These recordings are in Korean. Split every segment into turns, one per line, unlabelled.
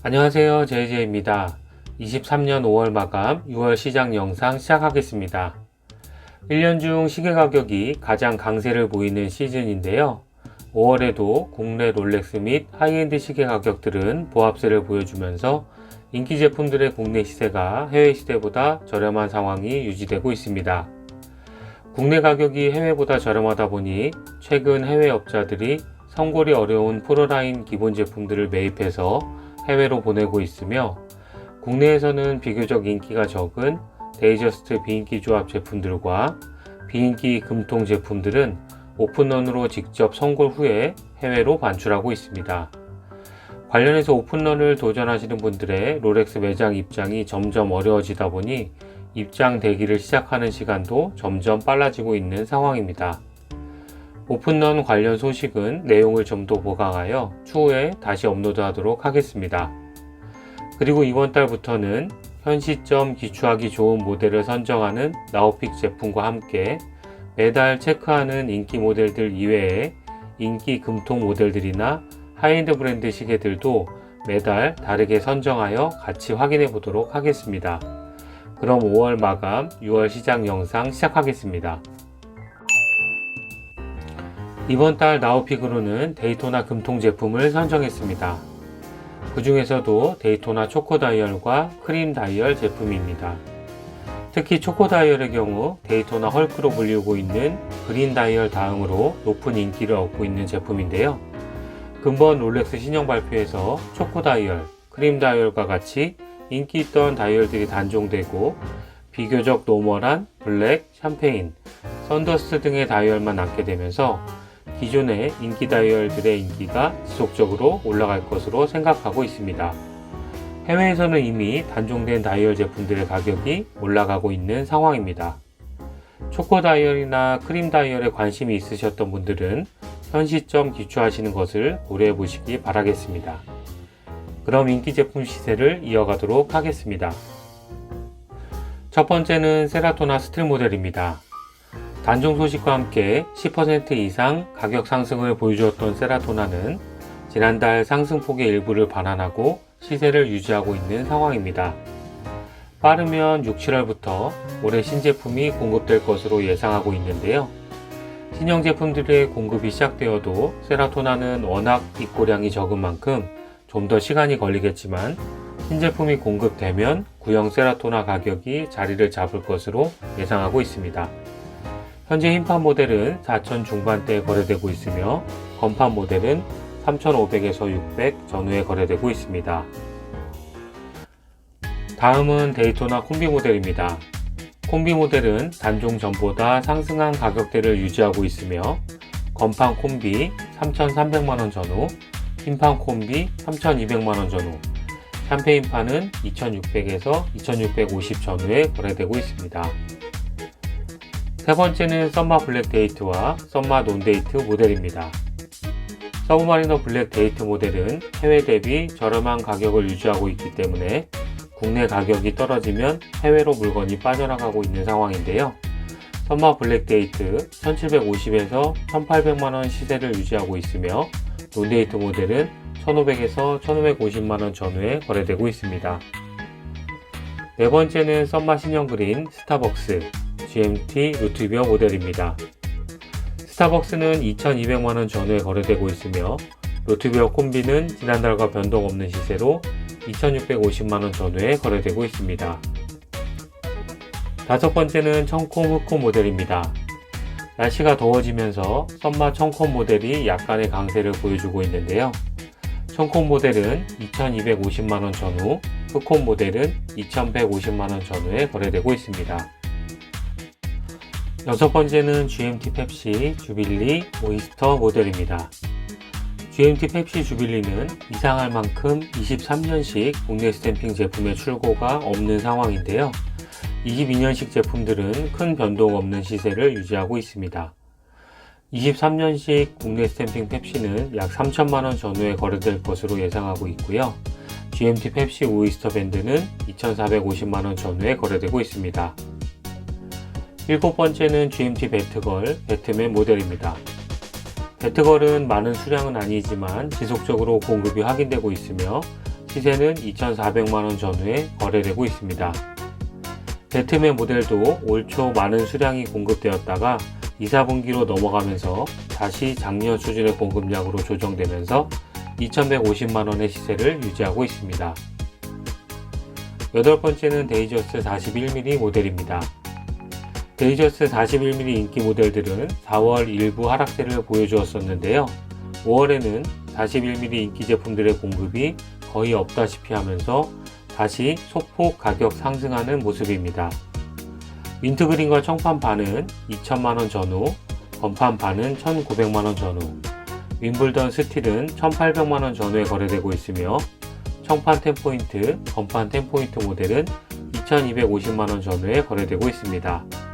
안녕하세요. 제이제입니다. 23년 5월 마감 6월 시장 영상 시작하겠습니다. 1년 중 시계 가격이 가장 강세를 보이는 시즌인데요. 5월에도 국내 롤렉스 및 하이엔드 시계 가격들은 보합세를 보여주면서 인기 제품들의 국내 시세가 해외 시세보다 저렴한 상황이 유지되고 있습니다. 국내 가격이 해외보다 저렴하다 보니 최근 해외 업자들이 성골이 어려운 프로라인 기본 제품들을 매입해서 해외로 보내고 있으며 국내에서는 비교적 인기가 적은 데이저스트 비인기 조합 제품들과 비인기 금통 제품들은 오픈런으로 직접 선골 후에 해외로 반출하고 있습니다. 관련해서 오픈런을 도전하시는 분들의 롤렉스 매장 입장이 점점 어려워지다 보니 입장 대기를 시작하는 시간도 점점 빨라지고 있는 상황입니다. 오픈런 관련 소식은 내용을 좀 더 보강하여 추후에 다시 업로드하도록 하겠습니다. 그리고 이번 달부터는 현 시점 기초하기 좋은 모델을 선정하는 나우픽 제품과 함께 매달 체크하는 인기 모델들 이외에 인기 금통 모델들이나 하이엔드 브랜드 시계들도 매달 다르게 선정하여 같이 확인해 보도록 하겠습니다. 그럼 5월 마감 6월 시장 영상 시작하겠습니다. 이번 달 나우픽으로는 데이토나 금통 제품을 선정했습니다. 그 중에서도 데이토나 초코 다이얼과 크림 다이얼 제품입니다. 특히 초코 다이얼의 경우 데이토나 헐크로 불리고 있는 그린 다이얼 다음으로 높은 인기를 얻고 있는 제품인데요. 근본 롤렉스 신형 발표에서 초코 다이얼, 크림 다이얼과 같이 인기 있던 다이얼들이 단종되고 비교적 노멀한 블랙, 샴페인, 썬더스트 등의 다이얼만 남게 되면서 기존의 인기 다이얼들의 인기가 지속적으로 올라갈 것으로 생각하고 있습니다. 해외에서는 이미 단종된 다이얼 제품들의 가격이 올라가고 있는 상황입니다. 초코 다이얼이나 크림 다이얼에 관심이 있으셨던 분들은 현 시점 기초하시는 것을 고려해 보시기 바라겠습니다. 그럼 인기 제품 시세를 이어가도록 하겠습니다. 첫 번째는 세라토나 스틸 모델입니다. 단종 소식과 함께 10% 이상 가격 상승을 보여주었던 세라토나는 지난달 상승폭의 일부를 반환하고 시세를 유지하고 있는 상황입니다. 빠르면 6, 7월부터 올해 신제품이 공급될 것으로 예상하고 있는데요. 신형 제품들의 공급이 시작되어도 세라토나는 워낙 입고량이 적은 만큼 좀 더 시간이 걸리겠지만 신제품이 공급되면 구형 세라토나 가격이 자리를 잡을 것으로 예상하고 있습니다. 현재 흰판 모델은 4천 중반대에 거래되고 있으며 건판 모델은 3,500에서 600 전후에 거래되고 있습니다. 다음은 데이토나 콤비 모델입니다. 콤비 모델은 단종 전보다 상승한 가격대를 유지하고 있으며 건판 콤비 3,300만원 전후, 흰판 콤비 3,200만원 전후, 샴페인판은 2,600에서 2,650 전후에 거래되고 있습니다. 세 번째는 썸마 블랙 데이트와 썸마 논 데이트 모델입니다. 서브마리너 블랙 데이트 모델은 해외 대비 저렴한 가격을 유지하고 있기 때문에 국내 가격이 떨어지면 해외로 물건이 빠져나가고 있는 상황인데요. 썸마 블랙 데이트 1750에서 1800만원 시세를 유지하고 있으며 논데이트 모델은 1500에서 1550만원 전후에 거래되고 있습니다. 네 번째는 썸마 신형 그린 스타벅스 GMT 루트비어 모델입니다. 스타벅스는 2,200만원 전후에 거래되고 있으며 루트비어 콤비는 지난달과 변동 없는 시세로 2,650만원 전후에 거래되고 있습니다. 다섯 번째는 청콤 흑콤 모델입니다. 날씨가 더워지면서 썸마 청콤 모델이 약간의 강세를 보여주고 있는데요. 청콤 모델은 2,250만원 전후, 흑콤 모델은 2,150만원 전후에 거래되고 있습니다. 여섯 번째는 GMT 펩시 주빌리 오이스터 모델입니다. GMT 펩시 주빌리는 이상할 만큼 23년식 국내 스탬핑 제품의 출고가 없는 상황인데요. 22년식 제품들은 큰 변동 없는 시세를 유지하고 있습니다. 23년식 국내 스탬핑 펩시는 약 3천만원 전후에 거래될 것으로 예상하고 있고요. GMT 펩시 오이스터 밴드는 2,450만원 전후에 거래되고 있습니다. 일곱 번째는 GMT 배트걸 배트맨 모델입니다. 배트걸은 많은 수량은 아니지만 지속적으로 공급이 확인되고 있으며 시세는 2,400만원 전후에 거래되고 있습니다. 배트맨 모델도 올 초 많은 수량이 공급되었다가 2, 4분기로 넘어가면서 다시 작년 수준의 공급량으로 조정되면서 2,150만원의 시세를 유지하고 있습니다. 여덟 번째는 데이저스 41mm 모델입니다. 데이저스 41mm 인기 모델들은 4월 일부 하락세를 보여주었었는데요. 5월에는 41mm 인기 제품들의 공급이 거의 없다시피 하면서 다시 소폭 가격 상승하는 모습입니다. 민트그린과 청판 반은 2천만원 전후, 건판 반은 1,900만원 전후, 윈블던 스틸은 1,800만원 전후에 거래되고 있으며 청판 10포인트, 건판 10포인트 모델은 2,250만원 전후에 거래되고 있습니다.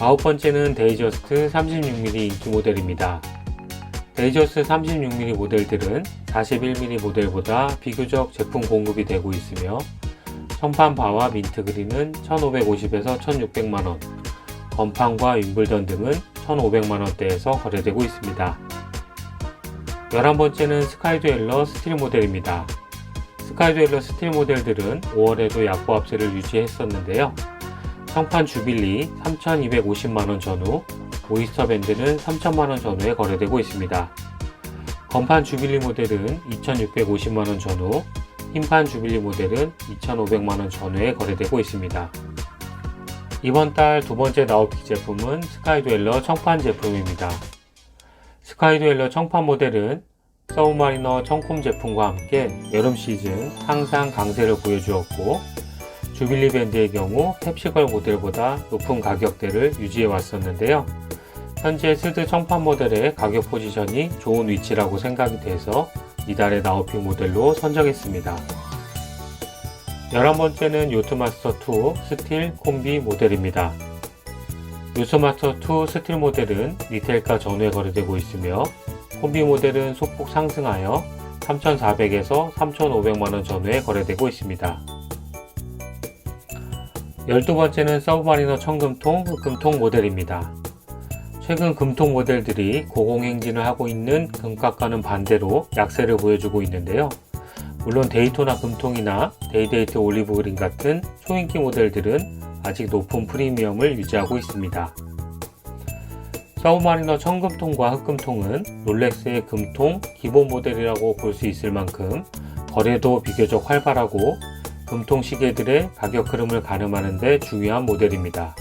아홉 번째는 데이저스트 36mm 인기 모델입니다. 데이저스 36mm 모델들은 41mm 모델보다 비교적 제품 공급이 되고 있으며 청판 바와 민트 그린은 1550에서 1600만원, 건판과 윈블던 등은 1500만원대에서 거래되고 있습니다. 11번째는 스카이듀엘러 스틸 모델입니다. 스카이듀엘러 스틸 모델들은 5월에도 약보합세를 유지했었는데요. 청판 주빌리 3250만원 전후, 오이스터 밴드는 3000만원 전후에 거래되고 있습니다. 건판 주빌리 모델은 2650만원 전후, 흰판 주빌리 모델은 2500만원 전후에 거래되고 있습니다. 이번 달 두 번째 나우픽 제품은 스카이듀엘러 청판 제품입니다. 스카이듀엘러 청판 모델은 서브마리너 청콤 제품과 함께 여름 시즌 항상 강세를 보여주었고 주빌리 밴드의 경우 탭시걸 모델보다 높은 가격대를 유지해 왔었는데요. 현재 스드 청판 모델의 가격 포지션이 좋은 위치라고 생각이 돼서 이달의 나우픽 모델로 선정했습니다. 11번째는 요트마스터2 스틸 콤비 모델입니다. 요트마스터2 스틸 모델은 리테일가 전후에 거래되고 있으며 콤비 모델은 소폭 상승하여 3,400에서 3,500만원 전후에 거래되고 있습니다. 12번째는 서브마리너 청금통, 흑금통 모델입니다. 최근 금통 모델들이 고공행진을 하고 있는 금값과는 반대로 약세를 보여주고 있는데요. 물론 데이토나 금통이나 데이데이트 올리브 그린 같은 초인기 모델들은 아직 높은 프리미엄을 유지하고 있습니다. 서브마리너 청금통과 흑금통은 롤렉스의 금통 기본 모델이라고 볼 수 있을 만큼 거래도 비교적 활발하고 금통 시계들의 가격 흐름을 가늠하는 데 중요한 모델입니다.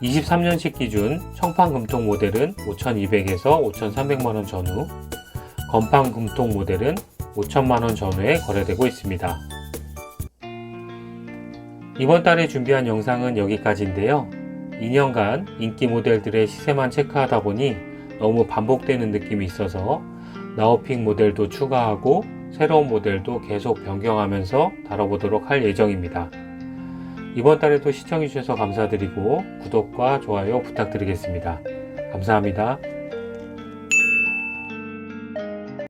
23년식 기준 청판 금통 모델은 5200에서 5300만원 전후, 건판 금통 모델은 5천만원 전후에 거래되고 있습니다. 이번 달에 준비한 영상은 여기까지인데요. 2년간 인기 모델들의 시세만 체크하다 보니 너무 반복되는 느낌이 있어서 나우픽 모델도 추가하고 새로운 모델도 계속 변경하면서 다뤄보도록 할 예정입니다. 이번 달에도 시청해주셔서 감사드리고 구독과 좋아요 부탁드리겠습니다. 감사합니다.